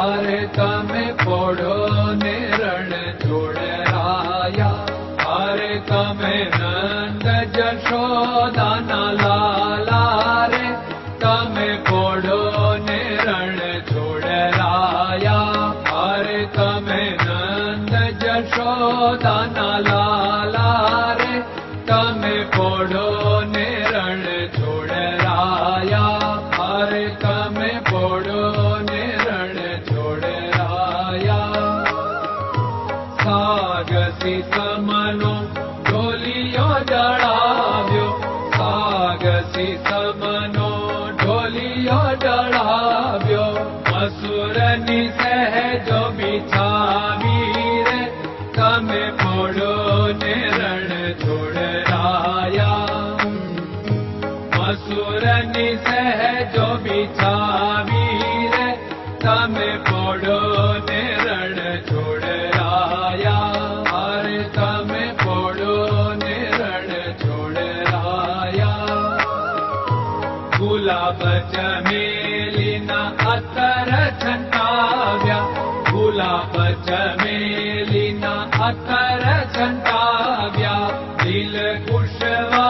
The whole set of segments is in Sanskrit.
अरे तमे बोढो नेरणया अरे तमे नन्द यशो दाना ला तमे बोढो नेर हरे तमे नन्द जशो दाना ला रे। तमे बोढो नेर हरे तमे बोडो સમનો ઢોલિયો જડાવ્યો સાગસી સમનો ઢોલિયો જડાવ્યો મસુરની સહેજો બિછાવી રે તમે પોડો ને રણ છોડરાયા મસુરની સહેજો બિછાવી રે તમે પોડો ને રણ गुलाब जलिना अकर चाव्या अतर जलिना दिल कुशवा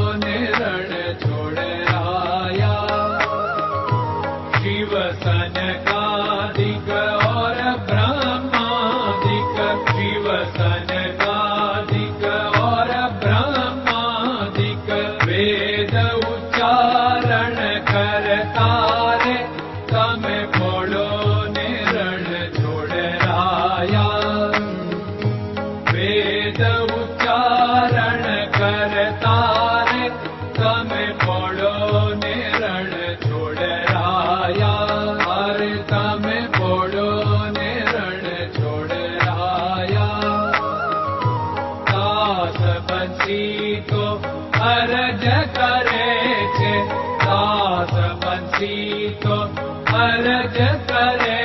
तो अर्ज करे छे। दास बंसी तो अर्ज करे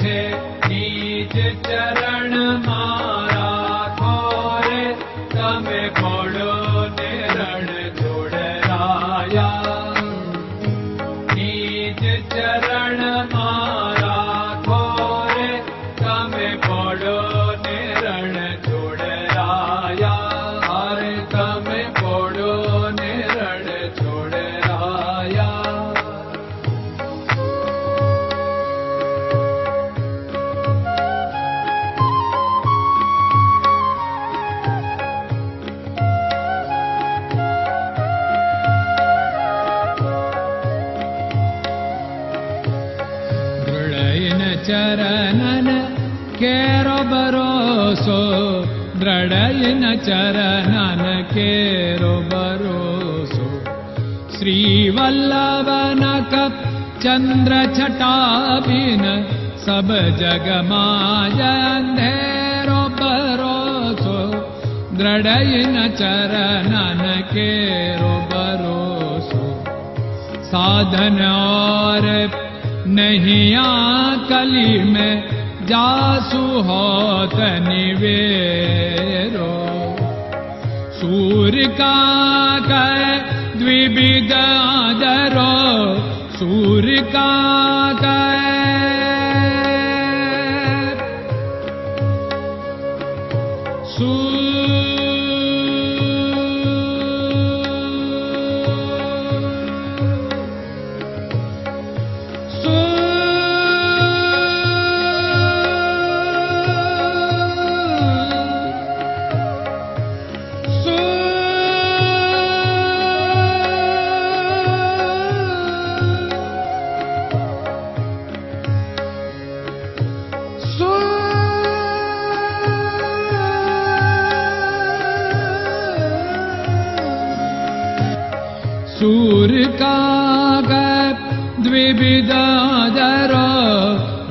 छे। हरीज चरण मारा खोरे तमे भोडो धोडराया चरण मारा खोरे तमे भोडो चरणन केरो भरोसो दृढयिन चरणन केरो भरोसो श्रीवल्लभन कप चन्द्र छटाबिन सब जग माया अंधेरो भरोसो दृढयिन चरणन केरो भरोसो साधन और नहीं कली में जासु होत निवेरो। सूर्य का कह द्विविध आदरो सूर्य का कह द्विविदादरो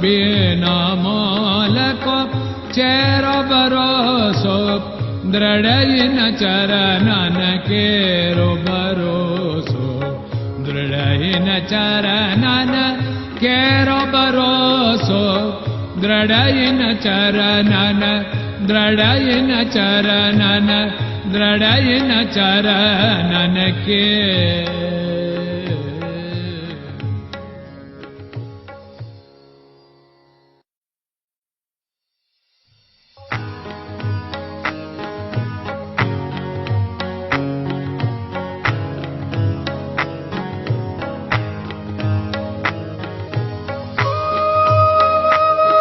बिनामालको चेरो भरोसो दृढयिन चरणन केरो भरोसो दृढयिन चरणन केरो भरोसो दृढयिन चरणन दृढयिन चरणन दृढयिन के